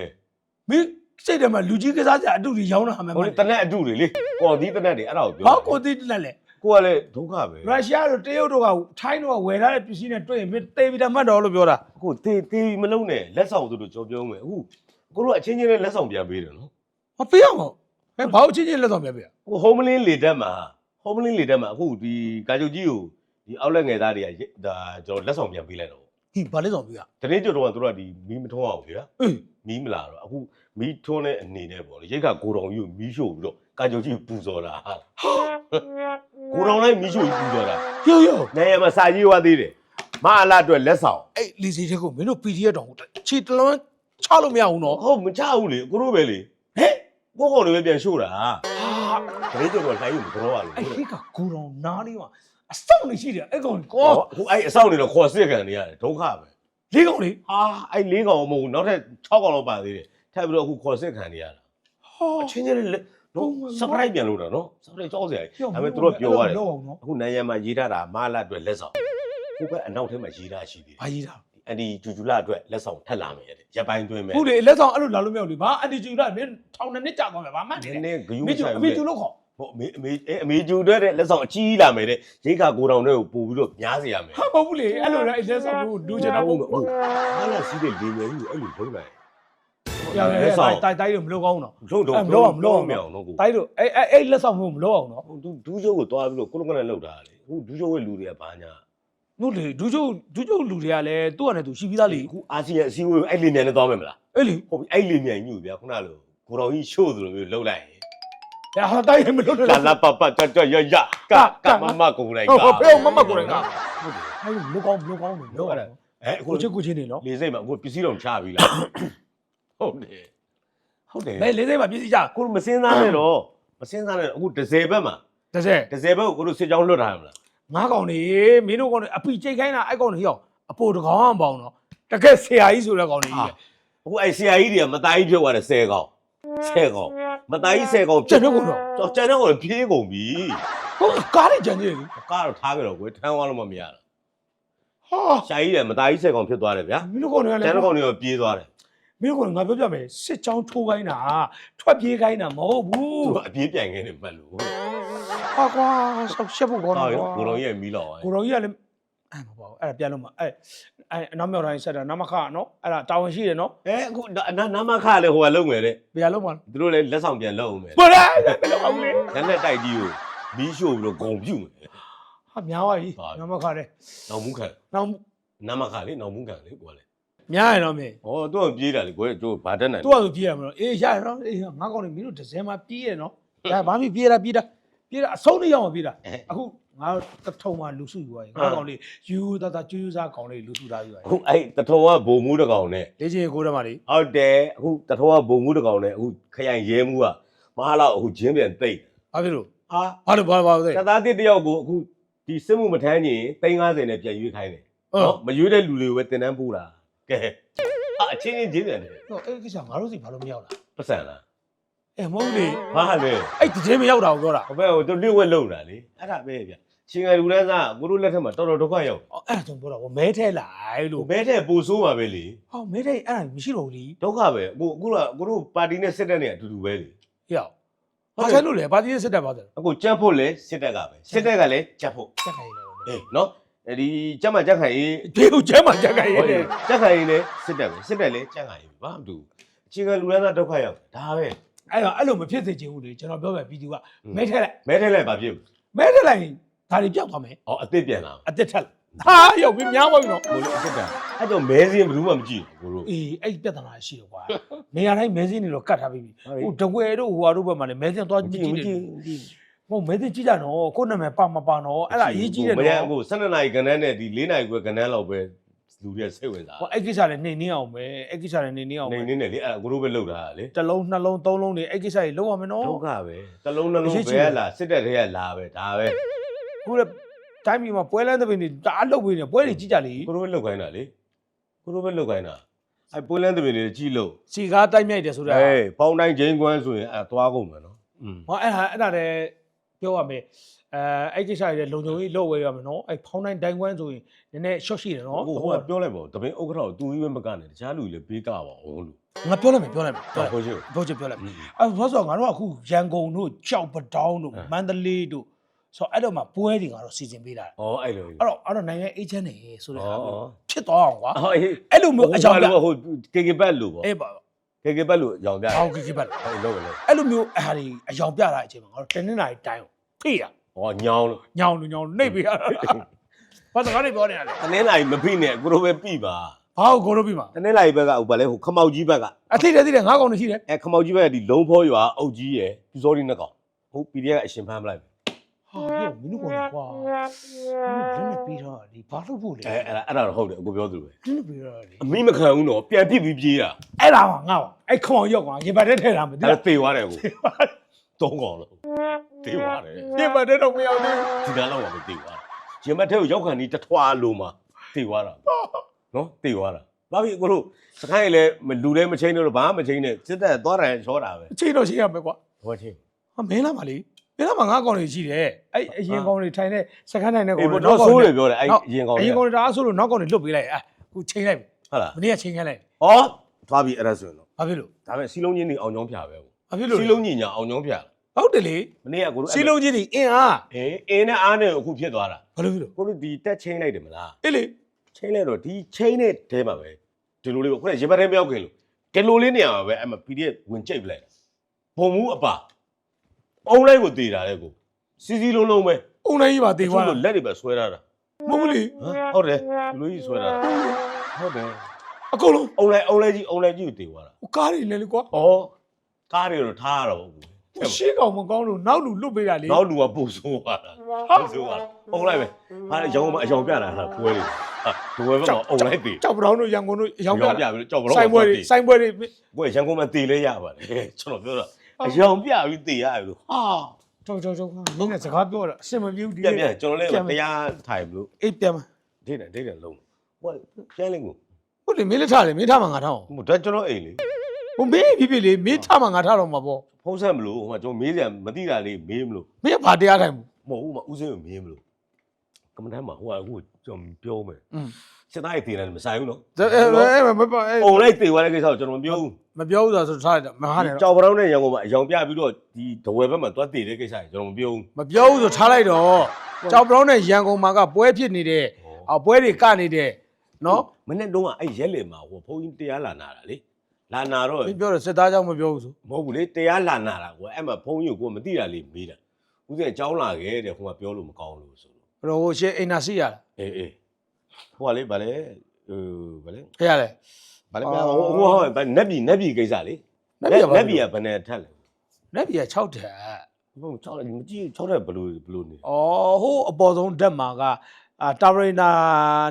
မင်းစိတ်ထဲမှာလူကြီးကစားကြအတူတူရောင်းတာမှမဟိုမှလေန်တနက်အတူတွေလေကော်သီးတနက်တွေအဲ့ဒါကိုပြောဘာကိုသိတယ်လဲ ကိုကလည်းဒုက္ခပဲရုရှားတို့တရုတ်တို့ကထိုင်းတို့ကဝယ်ထားတဲ့ပစ္စည်းနဲ့တွေ့ရင်မင်းတေးပြီးတတ်မှတ်တော့လို့ပြောတာအခုတေးတေးမလုံးနဲ့လက်ဆောင်သူတို့ကြောပြောမယ်အခုကိုတို့အချင်းချင်းလေးလက်ဆောင်ပြန်ပေးတယ်နော်မပေးအောင်ဟဲ့ဘာလို့ချင်းချင်းလက်ဆောင်ပြပေးရအခုဟ ோம் လင်းလေတက်မှာဟ ோம் လင်းလေတက်မှာအခုဒီကာချုပ်ကြီးကိုဒီအောက်လက်ငယ်သားတွေကဒါကျွန်တော်လက်ဆောင်ပြန်ပေးလိုက်တော့ဟိဘာလက်ဆောင်ပြရတနေ့ကျော်တော့ကတို့ကဒီမီးမထုံးအောင်ဗျာအေးမီးမလာတော့အခုမီးထွန်းတဲ့အနေနဲ့ပေါ့လေရိတ်ခါကိုတော်ကြီးကိုမီးရှို့ပြီးတော့ကာချုပ်ကြီးကိုပူဇော်တာဟာ ကိုတော်လိုက်မီးရှို့ပြီးပူဇော်တာယောယောနိုင်ရမှာစာကြီးဝသေးတယ်မအလားအတွက်လက်ဆောင်အဲ့လီစီတဲ့ကိုမင်းတို့ PDF တောင်ခြေတလုံးချလို့မရဘူးနော်ဟုတ်မချဘူးလေကိုတို့ပဲလေဟဲ့ကိုကောင်တွေပဲပြန်ရှို့တာတနေ့ကျော်တော့လိုက်ယူမတော်ပါလို့အဲ့ဒီကကိုတော်နားလေးမှာအစောင့်နေရှိတယ်အဲ့ကောင်ကောဟိုအဲ့အဆောင်နေတော့ခေါ်စစ်ခံနေရတယ်ဒုက္ခပဲလေးကောင်လေးဟာအဲ့လေးကောင်မဟုတ်ဘူးနောက်ထပ်6ကောင်လောက်ပါသေးတယ်ထပ်ပြီးတော့အခုခေါ်စစ်ခံနေရတာဟောအချင်းချင်းလေး နော် surprise ပြန်လို့တော့နော် surprise ကြောက်စရာကြီးဒါပေမဲ့မသူတို့ပြောရတယ်လောက်အောင်နော်အခုနိုင်ရမှာရေးထားတာမလာအတွက်လက်ဆောင်ကိုပဲအနောက်ထဲမှာရေးထားရှိသေးတယ်ဘာကြီးတာအန်ဒီဂျူဂျူလာအတွက်လက်ဆောင်ထပ်လာမယ်တဲ့ရပိုင်းတွင်းမယ်ဟုတ်လေလက်ဆောင်အဲ့လိုလာလို့မရဘူးလေဘာအန်တီဂျူလာမင်းထောင်နှစ်နှစ်ကြာသွားမယ်ဘာမှမနနေည်းနနဲ့ည်းဂယုမင်းကျဆိုင်အဘူးမေလေကျူလို့ခေါ်ဟိုအမေအမေအဲအမေဂျူအတွက်တဲ့လက်ဆောင်အကြီးလာမယ်တဲ့ရိတ်ခါကိုတောင်တွေကိုပို့ပြီးတော့များစေရမယ်ဟာမဟုတ်ဘူးလေအဲ့လိုလည်းအဲ့လက်ဆောင်ကိုဒူချင်တာမဟုတ်ဘူးဟာလာစီးတဲ့လေမယ်ကြီးအဲ့လိုလုံးလိုက် ရရလက်ဆောင်တိုက်တိုက်တော့မလုပ်ကောင်းတော့လုံးတော့အဲ့မလုပ်အောင်မလုပ်အောင်မအောင်တော့ကိုတိုက်တော့အဲ့အဲ့အဲ့လက်ဆောင်မျိုးမလုပ်အောင်နော်ဟိုဒူဒူးချိုးကိုတွားပြီးတော့ကိုလုံးကနဲ့လောက်တာလေဟိုဒူးချိုးရဲ့လူတွေကဘာညာဟုတ်လေဒူးချိုဒူးချိုလူတွေကလည်းသူ့အနေနဲ့သူရှိပြီးသားလေအခုအာဆီယံအစည်းအဝေးအဲ့လေမြန်နဲ့သွားမယ်မလားအဲ့လေဟုတ်ပြီအဲ့လေမြန်ကြီးကိုဗျာခုနလိုကိုတော်ကြီးရှို့သလိုမျိုးလှုပ်လိုက်ရင်ရဟာတိုက်ရင်မလုပ်တော့လာလာပပတတရရကကမမကိုလိုက်ဟုတ်ကဟုတ်ဖေမမကိုလည်းကဟုတ်တယ်အဲ့လိုမလုပ်ကောင်းမလုပ်ကောင်းလို့လုပ်ရတယ်အဲအခုကိုချစ်ကိုချင်းနေနော်လေစိတ်မှာအခုပစ္စည်းတော်ချပြီလား ဟုတ်တယ်ဟုတ်တယ်မဲလေးစိတ်မှာပြည့်စည်ကြကိုမစင်းသားနဲ့တော့မစင်းသားနဲ့အခုဒဇယ်ဘက်မှာတစ်စက်တစ်စဲဘက်ကိုကိုတို့စစ်ကြောင်းလွတ်ထားရမလားငါးကောင်နေမင်းတို့ကောင်နေအပီချိတ်ခိုင်းတာအဲ့ကောင်နေရောက်အပိုတကောင်အောင်ပေါင်းတော့တကယ်ဆရာကြီးဆိုတဲ့ကောင်နေကြီးအခုအဲ့ဆရာကြီးတွေကမသားကြီးဖြစ်သွားတယ်10ကောင်10ကောင်မသားကြီး10ကောင်ကျန်တော့ကောင်တော့တော့ကျန်တော့ဖြေးကုန်ပြီဟုတ်ကားနေကြံနေတယ်လေကားတော့ထားကြတော့ကွယ်ထမ်းသွားလို့မမရတာဟာရှာကြီးတယ်မသားကြီး10ကောင်ဖြစ်သွားတယ်ဗျာမင်းတို့ကောင်တွေကကျလည်းန်တော့ကောင်တွေကပြေးသွားတယ် မင်းတို့ကောင်ငါပြောပြမယ်စစ်ချောင်းထိုးခိုင်းတာထွက်ပြေးခိုင်းတာမဟုတ်ဘူးသူကအပြေးပြန်ခဲ့တယ်မှတ်လို့ဟာကွာဆောက်ရှက်ဖို့ကောင်းဟောတော့ကိုတော်ကြီးရဲ့မီးလောင်သွားကိုတော်ကြီးကလည်းအဲ့မပေါ့အဲ့ဒါပြန်လို့မအဲ့အဲ့အနောက်မြောက်တိုင်းဆက်တာနမခနော်အဲ့ဒါတာဝန်ရှိတယ်နော်အဲအခုနာနာမခလည်းဟိုကလုံမယ်တဲ့ဘယ်လုံးမလဲသူတို့လည်းလက်ဆောင်ပြန်လုံအောင်မယ်ဟုတ်လားဘယ်လိုအောင်လဲလက်လက်တိုက်ကြီးကိုမီးရှို့ပြီးတော့ဂုံပြုတ်မယ်ဟာများပါပြီဟုတ်နမခတဲ့နောက်မှုခံနောက်နာမခလေနောက်မှုခံလေကိုကလည်း များရင်တော့မင်းဟောသူကပြေးတာလေကိုယ်တို့ဘာတက်နိုင်သူ့အကူပြေးရမလို့အေးရရနော်အေးငါကောင်နေမင်းတို့ဒဇယ်မှာပြေးရနော်ဒါဘာမှပြေးတာပြေးတာပြေးတာအဆုံးလေးရောက်မှပြေးတာအခုငါတထုံမှာလူစုယူသွားရင်ငါကောင်လေးယူတတကျူးစားကောင်လေးလူစုထားယူသွားရင်အခုအဲ့တထုံကဘုံမှုတစ်ကောင်နဲ့လေ့ကျင့်ရေးကိုထဲမှာလေဟုတ်တယ်အခုတထုံကဘုံမှုတစ်ကောင်နဲ့အခုခရိုင်ရဲမှုကမဟာလောက်အခုဂျင်းပြန်တိတ်ဘာဖြစ်လို့ဟာဘာလို့ဘာဘာလဲကသားတစ်တယောက်ကိုအခုဒီစစ်မှုမထမ်းရင်350နဲ့ပြန်ရွေးခိုင်းတယ်ဟုတ်နော်မရွေးတဲ့လူတွေကိုပဲတင်တန်းပို့တာ ကဲဟာအချင်းချင်းဂျင်းပြန်တယ်တော့အဲ့ဒီကိစ္စငါတို့စီဘာလို့မရောက်လာပတ်စံလားအဲမဟုတ်လေဟာလေအဲ့ဒဇယ်မရောက်တာကိုပြောတာဟိုဘက်ဟိုသူလျှို့ဝက်လုံတာလေအဲ့ဒါပဲဗျချင်းငယ်လူတန်းစားကိုတို့လက်ထက်မှာတော်တော်ဒုက္ခရောက်အော်အဲ့ဒါဆိုပြောတာဟိုမဲထဲလိုက်လို့ဘဲတဲ့ပူဆိုးပါပဲလေဟောမဲထဲအဲ့ဒါမရှိတော့ဘူးလीဒုက္ခပဲအခုအခုကကိုတို့ပါတီနဲ့စစ်တပ်နဲ့အတူတူပဲလေရောက်ဘာဆိုင်လို့လဲဘာတိစစ်တပ်ပါတယ်အခုကြက်ဖို့လေစစ်တပ်ကပဲစစ်တပ်ကလည်းကြက်ဖို့ကြက်ခိုင်နေတော့အေးနော်အဲ ဒီကြက်မှကြက်ခိုင်ရေးဒီကိုကျဲမှာကြက်ခိုင်ရဲဟုတ်တယ်ကြက်ခိုင်ရေးလည်းစစ်တပ်ပဲစစ်တပ်လည်းကြက်ခိုင်ရေးဘာမှမတူအချင်းကလူတန်းစားဒုက္ခရောက်ဒါပဲအဲ့တော့အဲ့လိုမဖြစ်စေချင်ဘူးလေကျွန်တော်ပြောမယ်ဗီဒီယိုကမဲထဲလိုက်မဲထဲလိုက်ပါဖြစ်ဘူးမဲထဲလိုက်ရင်ဒါတွေပြောက်သွားမယ်အော်အစ်စ်ပြန်လာအသက်ထက်လာဟာရောက်ပြီများပါပြီနော်ကိုလိုအစ်စ်ပြန်အဲ့တော့မဲစင်းဘယ်သူမှမကြည့်ဘူးကိုတို့ အေးအဲ့ဒီပြဿနာရှိတယ်ကွာနေရာတိုင်းမဲစင်းတွေတော့ကတ်ထားပြီးပြီဟုတ်ပြီ ဟိုတကွယ်တို့ဟိုဟာတို့ဘက်မှာလည်းမဲစင်းသွားကြည့်ကြည့်တယ် ဟိုမဲစင်းကြည့်ကြတော့ကိုယ့်နာမည်ပါမပါတော့အဲ့ဒါအရေးကြီးတယ်မရနော်အခု12နာရီခဏနဲ့ဒီ4နာရီခွဲခဏလောက်ပဲလူတွေစိတ်ဝင်စားဟိုအဲ့ကိစ္စလည်းနေနေအောင်ပဲအဲ့ကိစ္စလည်းနေနေအောင်နေပဲနေနဲ့လေအဲ့ကိုတို့ပဲလောက်တာလေတစ်လုံးနှလုံးသုံးလုံးတွေအဲ့ကိစ္စကြီးလုံးဝမယ်နော်ဒုက္ခပဲတလုံးနှလုံးအရေးကြီးပဲတယ်လာစစ်တပ်တွေကလာပဲဒါပဲခုလည်းတိုင်းပြည်မှာပွဲလန်းတဲ့ပင်တွေတအားလုပ်ပေးနေပွဲတွေကြီးကြလေကိုတို့ပဲလောက်ခိုင်းတာလေကိုတို့ပဲလောက်ခိုင်းတာအဲ့ပွဲလန်းသမီးတွေကြည့်လို့စီကားတိုက်မြိုက်တယ်ဆိုတာအေးပေါင်းတိုင်းချင်းကွမ်းဆိုရင်အဲ့သွားကုန်မယ်နော်อืมဟောအဲ့ဟာအဲ့ဒါလည်း ပြောရမယ်အဲအဲ့ကိစ္စတွေလည်းလုံခြုံရေးလုပ်ဝဲရမယ်နော်အဲ့ဖောင်းတိုင်းတိုင်းကွမ်းဆိုရင်နည်းနည်း short ရှိတယ်နော်ဟိုဟိုကပြောလိုက်ပါဦးတပင်းဥက္ကဋ္ဌကိုသူကြီးပဲမကနေတခြားလူတွေလည်းဘေးကပါအောင်လို့ငါပြောလိုက်မယ်ပြောလိုက်မယ်ပြောဟောလိုက်ဟုတ်ချင်ပြောချင်ပြောလိုက်မယ်အဲ့ဆိုတော့ငါတို့ကအခုရန်ကုန်တို့ကြောက်ပတောင်းတို့မန္တလေးတို့ဆိုတော့အဲ့တော့မှပွဲတွေကတော့စီစဉ်ပေးတာဩအဲ့လိုအဲ့တော့အဲ့တော့နိုင်ငံအေဂျင့်တွေဆိုတဲ့ဟာဩမျိုးဖြစ်သွားအောင်ကွာအော်အေးအဲ့လိုမျိုးအကြောင်းပြဟိုကေကေဘက်လို့ပေါ့အေးပါ ကေကေဘက်လို့ရောင်ပြတယ်အော်ကိကိပတ်ဟုတ်လို့လို့အဲ့လိုမျိုးအဟာတွေအယောင်ပြတာအချိန်မှာငါတို့တနင်္လာရီတိုင်းကိုဖိတာဟောညောင်းလို့ညောင်လူညောင်လူနှိပ်ပေးရတာဘာစကားတွေပြောနေရလဲတနင်္လာရီမဖိနဲ့ကိုတို့ပဲပြီပါဘာကိုကိုတို့ပြီးမှာတနင်္လာရီဘက်ကဟိုဗာလဲဟိုခမောက်ကြီးဘက်ကအသိတယ်သိတယ်ငါးကောင်နေရှိတယ်အဲခမောက်ကြီးဘက်ကဒီလုံးဖောရွာအုတ်ကြီးရယ်ပြူစောဒီနှစ်ကောင်ဟုတ် PDF ကအရှင်ဖမ်းပလိုက်ပြီ ဟာဟိုမင်းတို့ကောင်ကွာမင်းတို့လက်နဲ့ပြီးတော့ဒီဘာလို့ဖို့လဲအဲအဲ့ဒါအဲ့ဒါတော့ဟုတ်တယ်အကိုပြောသလိုပဲလက်နဲ့ပြီးတော့ဒီအမိမခံဘူးတော့ပြန်ပြစ်ပြီးပြေးတာအဲ့ဒါကငါ့အဲ့ခေါင်ရောက်ကွာရေပတ်တဲ့ထဲတာမသိအဲ့ဒါလားသေသွားတယ်ကိုသုံးကောင်လို့သေသွားတယ်ရေပတ်တဲ့တော့မရောက်သေးဒီသားလောက်ပါပဲသေသွားတယ်ရင်မထဲကိုရောက်ခံဒီတထွာလိုမှာသေသွားတာနော်သေသွားတာဘာဖြစ်ကိုတို့စခိုင်းလည်းမလူလည်းမချင်းတော့ဘာမှမချင်းနဲ့စစ်တပ်သွားတယ်ချောတာပဲဘူးအချိန်တော့ရှိရမယ်ကွာဟောချင်းဟာမင်းလာပါလေ မင်းလာမှာငါးကောင်တွေရှိတယ်အဲ့အရင်ကောင်တွေထိုင်တဲ့စခန်းထိုင်တဲ့ကောင်အေးတွေဘောတော့ဆိုးတယ်ပြောတယ်အဲ့နောက်ရင်ကောင်အကြီးရင်ကောင်တွေဒါဆိုလို့နောက်ကောင်တွေလွတ်ပေးလိုက်အာခုချိန်လိုက်ပြီဟုတ်လားမနေ့ကချိန်ခိုင်းလိုက်ဩသွားပြီအဲ့ဒါဆိုရင်တော့ဘာဖြစ်လို့ဒါပဲစီလုံးချင်းနေအောင်ကြောင်းဖြာပဲကိုဘာဖြစ်လို့စီလုံးညီညာအောင်ကြောင်းဖြာဟုတ်တယ်လေမနေ့ကကိုတို့စီလုံးကြီးတွေအင်းအားအေးအင်းနဲ့အားနဲ့အခုဖြစ်သွားတာဘာလို့ဖြစ်လို့ကိုတို့ဒီတက်ချင်းလိုက်တယ်မလားအေးလေချင်းလိုက်တော့ဒီချင်းနဲ့တဲမှာပဲဒီလိုလေးပေါ့ခုနရေပတ်ထဲမရောက်ခင်လို့ဒီလိုလေးနေရာမှာပဲအဲ့မှာ PDF ဝင်ကြိတ်ပလိုက်ဘုံမူအပါ အုံလိုက်ကိုတည်တာလေကိုစီစီလုံးလုံးပဲအုံနိုင်ကြီးပါတေသွားတာလို့လက်တွေပဲဆွဲထားတာမဟုတ်ဘူးလေဟမ်ဟုတ်တယ်ဒီလိုကြီးဆွဲထားတာဟုတ်တယ်အကုန်လုံးအုံလိုက်အုံလိုက်ကြီးအုံလိုက်ကြီးကိုတည်သွားတာဟိုကားတွေလည်းလေကွာဩကားတွေတော့ထားရတော့ဘူးရှေ့ကောင်မကောင်းလို့နောက်လူလွတ်ပေးတာလေနောက်လူကပို့ဆိုးသွားတာပို့ဆိုးသွားအုံလိုက်ပဲဟာရောင်းမအယောင်ပြတာဟာပွဲလေးဟာဒီဝဲဘက်ကအုံလိုက်တည်ကြောက်ပတောင်းတို့ရန်ကုန်တို့ရောင်းပြပြတာပြီးကြောက်ဘလို့ဆိုင်ပွဲတွေဆိုင်ပွဲတွေကိုယ်ရန်ကုန်မှာတည်လဲရပါတယ်ကျွန်တော်ပြောတာ အယောင်ပြပြီးတည်ရတယ်လို့ဟာကြောက်ကြောက်ကြောက်နင်းနဲ့စကားပြောတာအဆင်မပြေဘူးဒီပြန်ပြန်ကျွန်တော်လည်းတရားထိုင်မလို့အေးပြန်မဒိတ်တယ်ဒိတ်တယ်လုံးဟိုပြန်လေးကိုဟုတ်လေမင်းလက်ထားလေမင်းထားမှာငါထားအောင်ဟိုဒါကျွန်တော်အိမ်လေဟိုမင်းပြပြလေးမင်းထားမှာငါထားတော့မှာပေါ့ဖုံးဆက်မလို့ဟိုမှာကျွန်တော်မေးစရာမသိတာလေးမေးမလို့မင်းကဘာတရားထိုင်ဘူးမဟုတ်ဘူးမဦးစင်းကိုမေးမလို့က မ္မထမ်းမှာဟိုကအခုကျွန်တော်ပြောမယ်อืมစစ်သားရေးတည်တယ်မဆိုင်ဘူးနော်အဲမမအုံလိုက်တည်သွားတဲ့ကိစ္စကိုကျွန်တော်မပြောဘူးမပြောဘူးဆိုထားလိုက်တော့မဟာနဲ့ကြောက်ပရောင်းနဲ့ရန်ကုန်မှာအယောင်ပြပြီးတော့ဒီဒဝယ်ဘက်မှာသွားတည်တဲ့ကိစ္စကိုကျွန်တော်မပြောဘူးမပြောဘူးဆိုထားလိုက်တော့ကြောက်ပရောင်းနဲ့ရန်ကုန်မှာကပွဲဖြစ်နေတဲ့အော်ပွဲတွေကနေတယ်နော်မနေ့တုန်းကအဲ့ရက်လေမှာဟိုဘုန်းကြီးတရားလာနာတာလေလာနာတော့မင်းပြောတော့စစ်သားကြောင့်မပြောဘူးဆိုမဟုတ်ဘူးလေတရားလာနာတာကွာအဲ့မှာဘုန်းကြီးကိုကိုမသိတာလေးမေးတာဦးစင်အကြောင်းလာခဲ့တဲ့ဟိုကပြောလို့မကောင်းလို့ဆိုလို့ ဘယ်လိုဟိုရှေ့အိမ်နာစီရလားအေးအေးဟိုကလေဗာလေဟိုဗာလေခရလေဗာလေဟိုဟိုဟိုနက်ပြီနက်ပြီကိစ္စလေနက်ပြပါနက်ပြီကဘယ်နဲ့ထက်လဲနက်ပြ6တက်ဘုံ6တယ်မကြည့်6တယ်ဘလို့ဘလို့နေဩဟိုအပေါ်ဆုံးဓာတ်မှာကအာတာရိန်နာ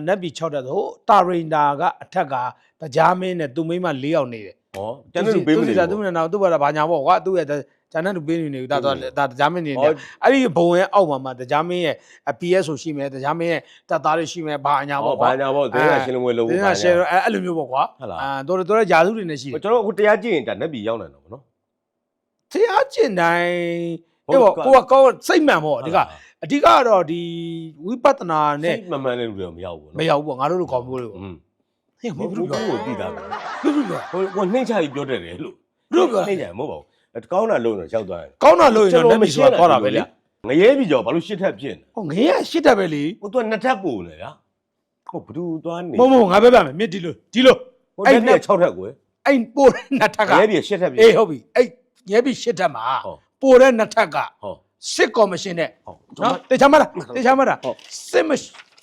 နက်ပြ6တက်ဆိုဟိုတာရိန်နာကအထက်ကတရားမင်းနဲ့သူမိမ၄ယောက်နေတယ်ဟောတန်းတူပေးမသူနေစီသူနဲ့တော့သူ့ဘာသာဘာညာပေါ့ကွာသူ့ရဲ့ ဂျန်နဲ့သူပေးနေနေဒါတော့ဒါတရားမင်းနေတယ်အဲ့ဒီဘုံရဲ့အောက်မှာမှာတရားမင်းရဲ့ PS ဆိုရှိမယ်တရားမင်းရဲ့တပ်သားတွေရှိမယ်ဘာညာဟောပေါ့ကွာဘာညာပေါ့ဒေသရှင်လုံးဝဲလုံးဒီကရှယ်အဲ့အဲ့လိုမျိုးပေါ့ကွာဟုတ်လားအာတော်တော်တော်ရာစုတွေနဲ့ရှိတယ်ကျွန်တော်အခုတရားကြည့်ရင်ဒါနက်ပြီရောက်နေတော့ဗောနော်တရားကျင့်တိုင်းဟုတ်ဟိုကဲ့ကိုကကောင်းစိတ်မှန်ပေါ့ဒီကအဓိကတော့ဒီဝိပဿနာနဲ့နဲ့မမှန်တဲ့လူတွေမရောက်ဘူးမရောက်ဘူးပေါ့ငါတို့လိုကောင်းမျိုးလေးပေါ့อืมဟေ့မဘုင်းဘယ်လိုပြောကိုတည်တာပဲဘယ်လိုပြောဟိုကိုနှိမ့်ချပြီးပြောတတ်တယ်လို့ဘယ်လိုပြောနှိမ့်ချမဟုတ်ပါဘူး ကောင်းတာလို့တော့ရောက်သွားတယ်ကောင်းတာလို့ရင်တော့လက်မီဆိုတာသွားတာပဲလေငရဲပြီကြောဘာလို့ရှစ်ထက်ဖြစ်နေဟိုငရဲရှစ်တက်ပဲလေဟိုသူကနှစ်ထပ်ပို့လေဗျာဟုတ်ဘဒူသွားနေမဟုတ်မဟုတ်ငါပဲပြမယ်မြစ်ဒီလိုဒီလိုဟိုတက်ပြ6ထပ်ကိုအဲ့ပို့တဲ့နှစ်ထက်ကငရဲပြီရှစ်ထပ်ပြီအေးဟုတ်ပြီအဲ့ငရဲပြီရှစ်တက်မှာဟုတ်ပို့တဲ့နှစ်ထက်ကဟုတ်စစ်ကော်မရှင်နဲ့ဟုတ်နော်တေချာမလားတေချာမလားဟုတ်စစ်မ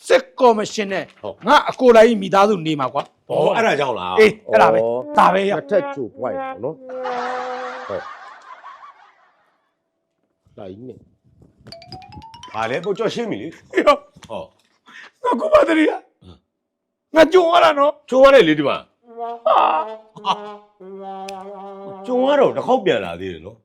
စစ်ကော်မရှင်နဲ့ဟုတ်ငါအကိုလိုက်မိသားစုနေမှာကွာဩအဲ့ဒါကြောင့်လားအေးအဲ့ဒါပဲဒါပဲရနှစ်ထပ်ချိုပွိုင်းပေါ့နော် ဟုတ်လိုက်နေဘာလဲပို့ကြော့ရှင်းပြီလေဟေ့ရောဟောငါကုပါတရီငါကြုံရတာနော်ကျုံရတယ်လေဒီမှာကျုံရတော့တစ်ခေါက်ပြန်လာသေးတယ်နော်